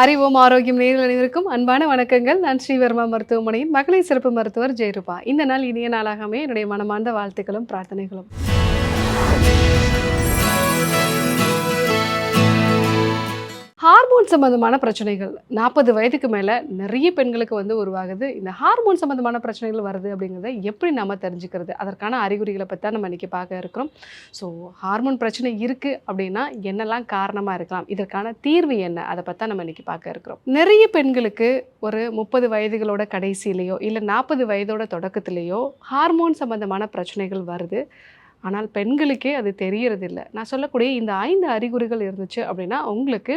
அறிவோம் ஆரோக்கியம் நேரில் அனைவருக்கும் அன்பான வணக்கங்கள். நான் ஸ்ரீவர்மா மருத்துவமனையின் மகளிர் சிறப்பு மருத்துவர் ஜெயரூபா. இந்த நாள் இனிய நாளாகவே என்னுடைய மனமார்ந்த வாழ்த்துக்களும் பிரார்த்தனைகளும். ஹார்மோன் சம்மந்தமான பிரச்சனைகள் நாற்பது வயதுக்கு மேலே நிறைய பெண்களுக்கு வந்து உருவாகுது. இந்த ஹார்மோன் சம்மந்தமான பிரச்சனைகள் வருது அப்படிங்கிறத எப்படி நம்ம தெரிஞ்சுக்கிறது? அதற்கான அறிகுறிகளை பற்றி தான் நம்ம இன்றைக்கி பார்க்க இருக்கிறோம். ஸோ ஹார்மோன் பிரச்சனை இருக்குது அப்படின்னா என்னெல்லாம் காரணமாக இருக்கலாம்? இதற்கான தீர்வு என்ன? அதை பற்றி நம்ம இன்றைக்கி பார்க்க இருக்கிறோம். நிறைய பெண்களுக்கு ஒரு முப்பது வயதுகளோட கடைசியிலேயோ இல்லை நாற்பது வயதோட தொடக்கத்திலேயோ ஹார்மோன் சம்மந்தமான பிரச்சனைகள் வருது. ஆனால் பெண்களுக்கே அது தெரியறதில்லை. நான் சொல்லக்கூடிய இந்த ஐந்து அறிகுறிகள் இருந்துச்சு அப்படின்னா உங்களுக்கு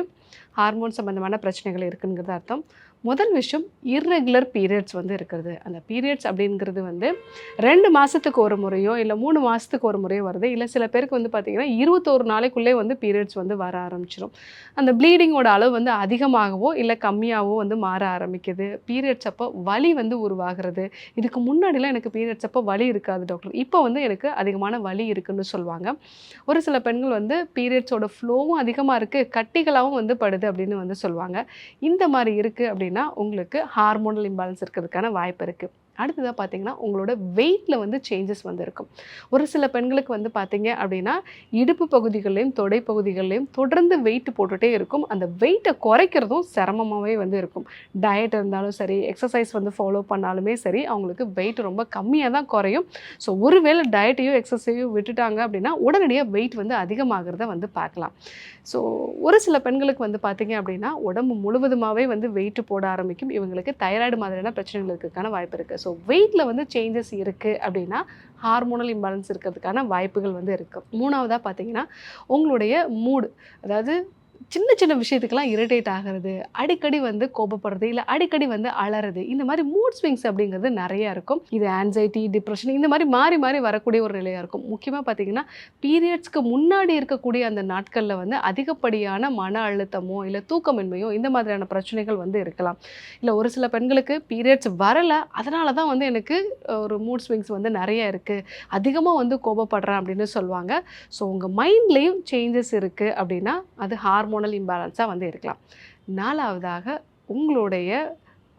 ஹார்மோன் சம்பந்தமான பிரச்சனைகள் இருக்குங்கிறது அர்த்தம். முதல் விஷயம் இர்ரெகுலர் பீரியட்ஸ் வந்து இருக்கிறது. அந்த பீரியட்ஸ் அப்படிங்கிறது வந்து ரெண்டு மாதத்துக்கு ஒரு முறையோ இல்லை மூணு மாதத்துக்கு ஒரு முறையோ வருது. இல்லை சில பேருக்கு வந்து பார்த்திங்கன்னா இருபத்தோரு நாளைக்குள்ளே வந்து பீரியட்ஸ் வந்து வர ஆரம்பிச்சிடும் அந்த ப்ளீடிங்கோட அளவு வந்து அதிகமாகவோ இல்லை கம்மியாகவோ வந்து மாற ஆரம்பிக்குது. பீரியட்ஸ் அப்போ வலி வந்து உருவாகிறது. இதுக்கு முன்னாடிலாம் எனக்கு பீரியட்ஸ் அப்போ வலி இருக்காது டாக்டர் இப்போ வந்து எனக்கு அதிகமான வலி இருக்குன்னு சொல்லுவாங்க. ஒரு சில பெண்கள் வந்து பீரியட்ஸோட ஃப்ளோவும் அதிகமாக இருக்குது கட்டிகளாகவும் வந்து படுது அப்படின்னு வந்து சொல்லுவாங்க. இந்த மாதிரி இருக்குது அப்படின்னா உங்களுக்கு ஹார்மோனல் இம்பாலன்ஸ் இருக்கிறதுக்கான வாய்ப்பு இருக்குது அடுத்ததாக பார்த்தீங்கன்னா உங்களோட வெயிட்டில் வந்து சேஞ்சஸ் வந்து இருக்கும் ஒரு சில பெண்களுக்கு வந்து பார்த்தீங்க அப்படின்னா இடுப்பு பகுதிகள்லையும் தொடை பகுதிகள்லையும் தொடர்ந்து வெயிட் போட்டுகிட்டே இருக்கும். அந்த வெயிட்டை குறைக்கிறதும் சிரமமாகவே வந்து இருக்கும். டயட் இருந்தாலும் சரி எக்ஸசைஸ் வந்து ஃபாலோ பண்ணாலுமே சரி அவங்களுக்கு வெயிட் ரொம்ப கம்மியாக தான் குறையும். ஸோ ஒருவேளை டயட்டையும் எக்ஸசைஸையும் விட்டுட்டாங்க அப்படின்னா உடனடியாக வெயிட் வந்து அதிகமாகிறத வந்து பார்க்கலாம். ஸோ ஒரு சில பெண்களுக்கு வந்து பார்த்தீங்க அப்படின்னா உடம்பு முழுவதுமாகவே வந்து வெயிட் போட ஆரம்பிக்கும். இவங்களுக்கு தைராய்டு மாதிரியான பிரச்சனைகளுக்கான வாய்ப்பு இருக்குது ஸோ வெயிட்டில் வந்து சேஞ்சஸ் இருக்குது அப்படின்னா ஹார்மோனல் இம்பேலன்ஸ் இருக்கிறதுக்கான வாய்ப்புகள் வந்து இருக்குது மூணாவதாக பார்த்தீங்கன்னா உங்களுடைய மூடு அதாவது சின்ன சின்ன விஷயத்துக்கெல்லாம் இரிட்டேட் ஆகிறது அடிக்கடி வந்து கோபப்படுறது இல்லை அடிக்கடி வந்து அலறது இந்த மாதிரி மூட் ஸ்விங்ஸ் அப்படிங்கிறது நிறையா இருக்கும். இது ஆன்சைட்டி டிப்ரெஷன் இந்த மாதிரி மாறி மாறி வரக்கூடிய ஒரு நிலையாக இருக்கும். முக்கியமாக பார்த்தீங்கன்னா பீரியட்ஸ்க்கு முன்னாடி இருக்கக்கூடிய அந்த நாட்களில் வந்து அதிகப்படியான மன அழுத்தமோ இல்லை தூக்கமின்மையோ இந்த மாதிரியான பிரச்சனைகள் வந்து இருக்கலாம். இல்லை ஒரு சில பெண்களுக்கு பீரியட்ஸ் வரலை அதனால தான் வந்து எனக்கு ஒரு மூட் ஸ்விங்ஸ் வந்து நிறைய இருக்குது அதிகமாக வந்து கோபப்படுறேன் அப்படின்னு சொல்லுவாங்க. ஸோ உங்கள் மைண்ட்லேயும் சேஞ்சஸ் இருக்குது அப்படின்னா அது ஹார்மோனல் இம்பேலன்ஸாக வந்து இருக்கலாம். நாலாவதாக உங்களுடைய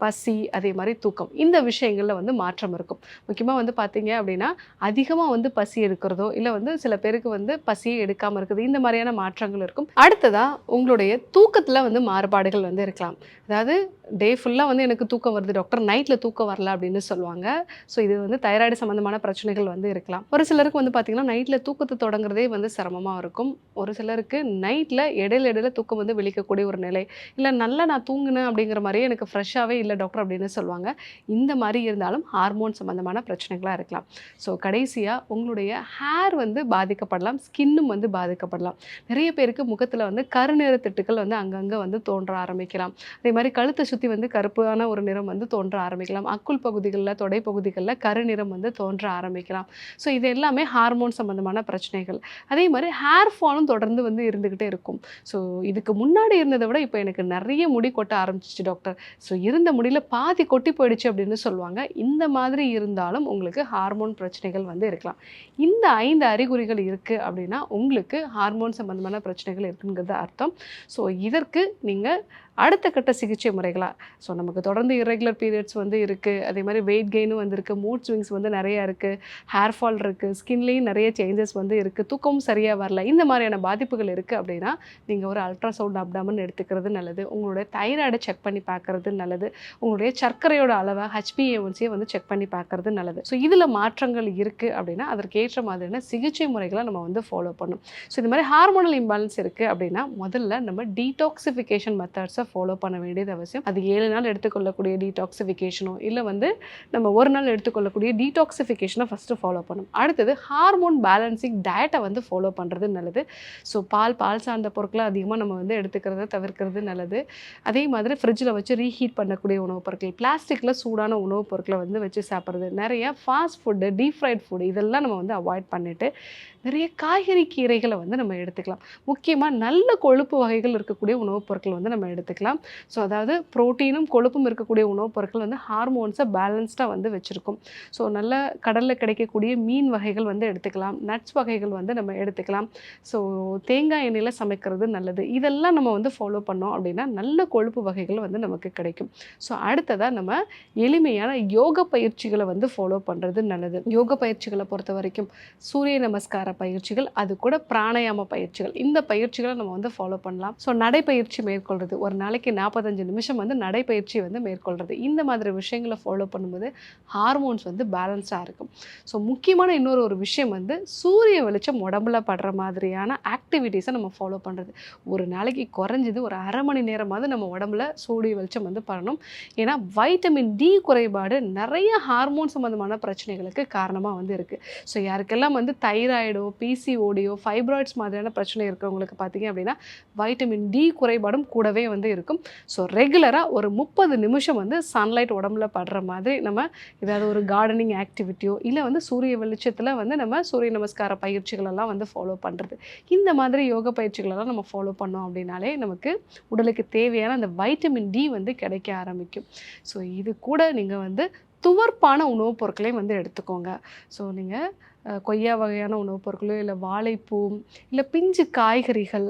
பசி அதே மாதிரி தூக்கம். இந்த விஷயங்களில் வந்து மாற்றம் இருக்கும். முக்கியமாக வந்து பார்த்தீங்க அப்படின்னா அதிகமாக வந்து பசி எடுக்கிறதோ இல்லை வந்து சில பேருக்கு வந்து பசியே எடுக்காமல் இருக்குது இந்த மாதிரியான மாற்றங்கள் இருக்கும். அடுத்ததாக உங்களுடைய தூக்கத்தில் வந்து மாறுபாடுகள் வந்து இருக்கலாம். அதாவது டே ஃபுல்லாக வந்து எனக்கு தூக்கம் வருது டாக்டர் நைட்டில் தூக்கம் வரல அப்படின்னு சொல்லுவாங்க. ஸோ இது வந்து தைராய்டு சம்மந்தமான பிரச்சனைகள் வந்து இருக்கலாம். ஒரு சிலருக்கு வந்து பார்த்திங்கன்னா நைட்டில் தூக்கத்தை தொடங்குறதே வந்து சிரமமாக இருக்கும். ஒரு சிலருக்கு நைட்டில் இடையில இடையில தூக்கம் வந்து விழிக்கக்கூடிய ஒரு நிலை. இல்லை நல்லா நான் தூங்கினேன் அப்படிங்கிற மாதிரியே எனக்கு ஃப்ரெஷ்ஷாகவே இல்லை டாக்டர் அப்படின்னு சொல்லுவாங்க. இந்த மாதிரி இருந்தாலும் ஹார்மோன் சம்மந்தமான பிரச்சனைகளாக இருக்கலாம். ஸோ கடைசியாக உங்களுடைய ஹேர் வந்து பாதிக்கப்படலாம் ஸ்கின்னும் வந்து பாதிக்கப்படலாம். நிறைய பேருக்கு முகத்தில் வந்து கருநிற திட்டுக்கள் வந்து அங்கங்கே வந்து தோன்ற ஆரம்பிக்கலாம். அதே மாதிரி கழுத்தை சுற்றி வந்து கருப்பான ஒரு நிறம் வந்து தோன்ற ஆரம்பிக்கலாம். அக்குள் பகுதிகளில் தொடை பகுதிகளில் கருநிறம் வந்து தோன்ற ஆரம்பிக்கலாம். ஸோ இது எல்லாமே ஹார்மோன் சம்மந்தமான பிரச்சனைகள். அதே மாதிரி ஹேர் ஃபாலும் தொடர்ந்து வந்து இருந்துக்கிட்டே இருக்கும். ஸோ இதுக்கு முன்னாடி இருந்ததை விட இப்போ எனக்கு நிறைய முடி கொட்ட ஆரம்பிச்சிச்சு டாக்டர் ஸோ இருந்த முடியல பாதி கொட்டி போயிடுச்சு அப்படின்னு சொல்லுவாங்க. இந்த மாதிரி இருந்தாலும் உங்களுக்கு ஹார்மோன் பிரச்சனைகள் வந்து இருக்கலாம். இந்த ஐந்து அறிகுறிகள் இருக்குது அப்படின்னா உங்களுக்கு ஹார்மோன் சம்மந்தமான பிரச்சனைகள் இருக்குங்கிறது அர்த்தம். ஸோ இதற்கு நீங்கள் அடுத்த கட்ட சிகிச்சை முறைகளாக ஸோ நமக்கு தொடர்ந்து இரெகுலர் பீரியட்ஸ் வந்து இருக்குது அதே மாதிரி வெயிட் கெயினும் வந்திருக்கு. மூட் ஸ்விங்ஸ் வந்து நிறையா இருக்குது ஹேர் ஃபால் இருக்குது ஸ்கின்லேயும் நிறைய சேஞ்சஸ் வந்து இருக்குது தூக்கமும் சரியாக வரல. இந்த மாதிரியான பாதிப்புகள் இருக்குது அப்படின்னா நீங்கள் ஒரு அல்ட்ராசவுண்ட் அப்டாமன் எடுத்துக்கிறது நல்லது. உங்களுடைய தைராய்டை செக் பண்ணி பார்க்குறது நல்லது. உங்களுடைய சர்க்கரையோட அளவை ஹெச்பிஏஒன்சியை வந்து செக் பண்ணி பார்க்குறது நல்லது. ஸோ இதில் மாற்றங்கள் இருக்குது அப்படின்னா அதற்கேற்ற மாதிரியான சிகிச்சை முறைகளை நம்ம வந்து ஃபாலோ பண்ணும் ஸோ இந்த மாதிரி ஹார்மோனல் இம்பேலன்ஸ் இருக்குது அப்படின்னா முதல்ல நம்ம டீடாக்சிஃபிகேஷன் மெத்தட்ஸை ஃபாலோ பண்ண வேண்டியது அவசியம். அது ஏழு நாள் எடுத்துக்கொள்ளக்கூடிய டீடாக்சிஃபிகேஷனோ இல்லை வந்து நம்ம ஒரு நாள் எடுத்துக்கொள்ளக்கூடிய டீடாக்சிஃபிகேஷனை ஃபஸ்ட்டு ஃபாலோ பண்ணும் அடுத்தது ஹார்மோன் பேலன்சிங் டயட்டை வந்து ஃபாலோ பண்ணுறது நல்லது. ஸோ பால் பால் சார்ந்த பொருட்களை அதிகமாக நம்ம வந்து எடுத்துக்கிறத தவிர்க்கிறது நல்லது. அதே மாதிரி ஃப்ரிட்ஜில் வச்சு ரீஹீட் பண்ணக்கூடிய உணவுப் பொருட்கள் பிளாஸ்டிக்கில் சூடான உணவுப் பொருட்களை வந்து வச்சு சாப்பிட்றது. நிறைய fast food deep fried food இதெல்லாம் நம்ம வந்து அவாய்ட் பண்ணிவிட்டு நிறைய காய்கறி கீரைகளை வந்து நம்ம எடுத்துக்கலாம். முக்கியமாக நல்ல கொழுப்பு வகைகள் இருக்கக்கூடிய உணவுப் பொருட்கள் வந்து நம்ம எடுத்துக்கலாம். ஸோ அதாவது புரோட்டீனும் கொழுப்பும் இருக்கக்கூடிய உணவுப் பொருட்கள் வந்து ஹார்மோன்ஸை பேலன்ஸ்டாக வந்து வச்சுருக்கும். ஸோ நல்ல கடலில் கிடைக்கக்கூடிய மீன் வகைகள் வந்து எடுத்துக்கலாம். நட்ஸ் வகைகள் வந்து நம்ம எடுத்துக்கலாம். ஸோ தேங்காய் எண்ணெயில் சமைக்கிறது நல்லது. இதெல்லாம் நம்ம வந்து ஃபாலோ பண்ணோம் அப்படின்னா நல்ல கொழுப்பு வகைகள் வந்து நமக்கு கிடைக்கும். ஸோ அடுத்ததாக நம்ம எளிமையான யோக பயிற்சிகளை வந்து ஃபாலோ பண்ணுறது நல்லது. யோக பயிற்சிகளை பொறுத்த வரைக்கும் சூரிய நமஸ்காரம் பயிற்சிகள் அது கூட பிராணாயாம பயிற்சிகள். இந்த பயிற்சிகளை நம்ம வந்து ஃபாலோ பண்ணலாம். ஸோ நடைப்பயிற்சி மேற்கொள்கிறது ஒரு நாளைக்கு நாற்பத்தஞ்சு நிமிஷம் வந்து நடைப்பயிற்சி வந்து மேற்கொள்கிறது இந்த மாதிரி விஷயங்களை ஃபாலோ பண்ணும்போது ஹார்மோன்ஸ் வந்து பேலன்ஸாக இருக்கும். ஸோ முக்கியமான இன்னொரு ஒரு விஷயம் வந்து சூரிய வெளிச்சம் உடம்புல படுற மாதிரியான ஆக்டிவிட்டீஸை நம்ம ஃபாலோ பண்ணுறது ஒரு நாளைக்கு குறைஞ்சது ஒரு அரை மணி நேரமாவது நம்ம உடம்புல சூரிய வெளிச்சம் வந்து பண்ணணும் ஏன்னா வைட்டமின் டி குறைபாடு நிறைய ஹார்மோன் சம்மந்தமான பிரச்சனைகளுக்கு காரணமாக வந்து இருக்குது ஸோ யாருக்கெல்லாம் வந்து தைராய்டோ பிசிஓடியோ ஃபைப்ராய்ட்ஸ் மாதிரியான பிரச்சனை இருக்கிறவங்களுக்கு பார்த்தீங்க அப்படின்னா வைட்டமின் டி குறைபாடும் கூடவே வந்து இருக்கும். ஸோ ரெகுலராக ஒரு முப்பது நிமிஷம் வந்து சன்லைட் உடம்புல படுற மாதிரி நம்ம ஏதாவது ஒரு கார்டனிங் ஆக்டிவிட்டியோ இல்லை வந்து சூரிய வெளிச்சத்தில் வந்து நம்ம சூரிய நமஸ்கார பயிற்சிகளெல்லாம் வந்து ஃபாலோ பண்ணுறது இந்த மாதிரி யோக பயிற்சிகளெல்லாம் நம்ம ஃபாலோ பண்ணோம் அப்படின்னாலே நமக்கு உடலுக்கு தேவையான அந்த வைட்டமின் டி வந்து கிடைக்க ஆரம்பிக்கும். ஸோ இது கூட நீங்கள் வந்து துவர்ப்பான உணவுப் பொருட்களையும் வந்து எடுத்துக்கோங்க. ஸோ நீங்கள் கொய்யா வகையான உணவுப் பொருட்களோ இல்லை வாழைப்பூ இல்லை பிஞ்சு காய்கறிகள்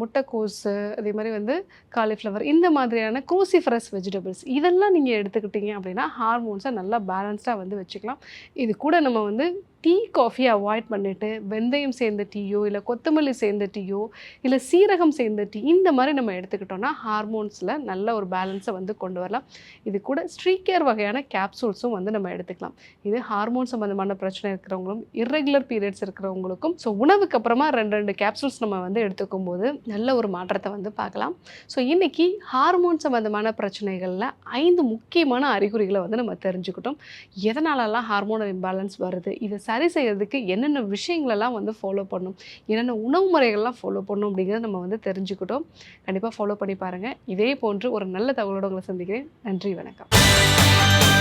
முட்டைக்கோஸு அதே மாதிரி வந்து காலிஃப்ளவர் இந்த மாதிரியான க்ரூசிஃபரஸ் வெஜிடபிள்ஸ் இதெல்லாம் நீங்கள் எடுத்துக்கிட்டீங்க அப்படின்னா ஹார்மோன்ஸை நல்லா பேலன்ஸ்டாக வந்து வச்சுக்கலாம். இது கூட நம்ம வந்து டீ காஃபி அவாய்ட் பண்ணிவிட்டு வெந்தயம் சேர்ந்த டீயோ இல்லை கொத்தமல்லி சேர்ந்த டீயோ இல்லை சீரகம் சேர்ந்த டீ இந்த மாதிரி நம்ம எடுத்துக்கிட்டோம்னா ஹார்மோன்ஸில் நல்ல ஒரு பேலன்ஸை வந்து கொண்டு வரலாம். இது கூட ஸ்ட்ரீக்கேர் வகையான கேப்சூல்ஸும் வந்து நம்ம எடுத்துக்கலாம். இது ஹார்மோன் சம்மந்தமான பிரச்சனை இருக்கிறவங்களும் இர்ரெகுலர் பீரியட்ஸ் இருக்கிறவங்களுக்கும் ஸோ உணவுக்கு அப்புறமா ரெண்டு ரெண்டு கேப்சூல்ஸ் நம்ம வந்து எடுத்துக்கும் போது நல்ல ஒரு மாற்றத்தை வந்து பார்க்கலாம். ஸோ இன்றைக்கி ஹார்மோன் சம்மந்தமான பிரச்சனைகளில் ஐந்து முக்கியமான அறிகுறிகளை வந்து நம்ம தெரிஞ்சுக்கிட்டோம். எதனாலலாம் ஹார்மோனல் இம்பேலன்ஸ் வருது? இதை சரி செய்கிறதுக்கு என்னென்ன விஷயங்களெல்லாம் வந்து ஃபாலோ பண்ணணும் என்னென்ன உணவு முறைகள்லாம் ஃபாலோ பண்ணணும் அப்படிங்கிறத நம்ம வந்து தெரிஞ்சுக்கிட்டோம். கண்டிப்பாக ஃபாலோ பண்ணி பாருங்கள் இதே போன்று ஒரு நல்ல தகவலோடு உங்களை சந்திக்கிறேன். நன்றி வணக்கம்.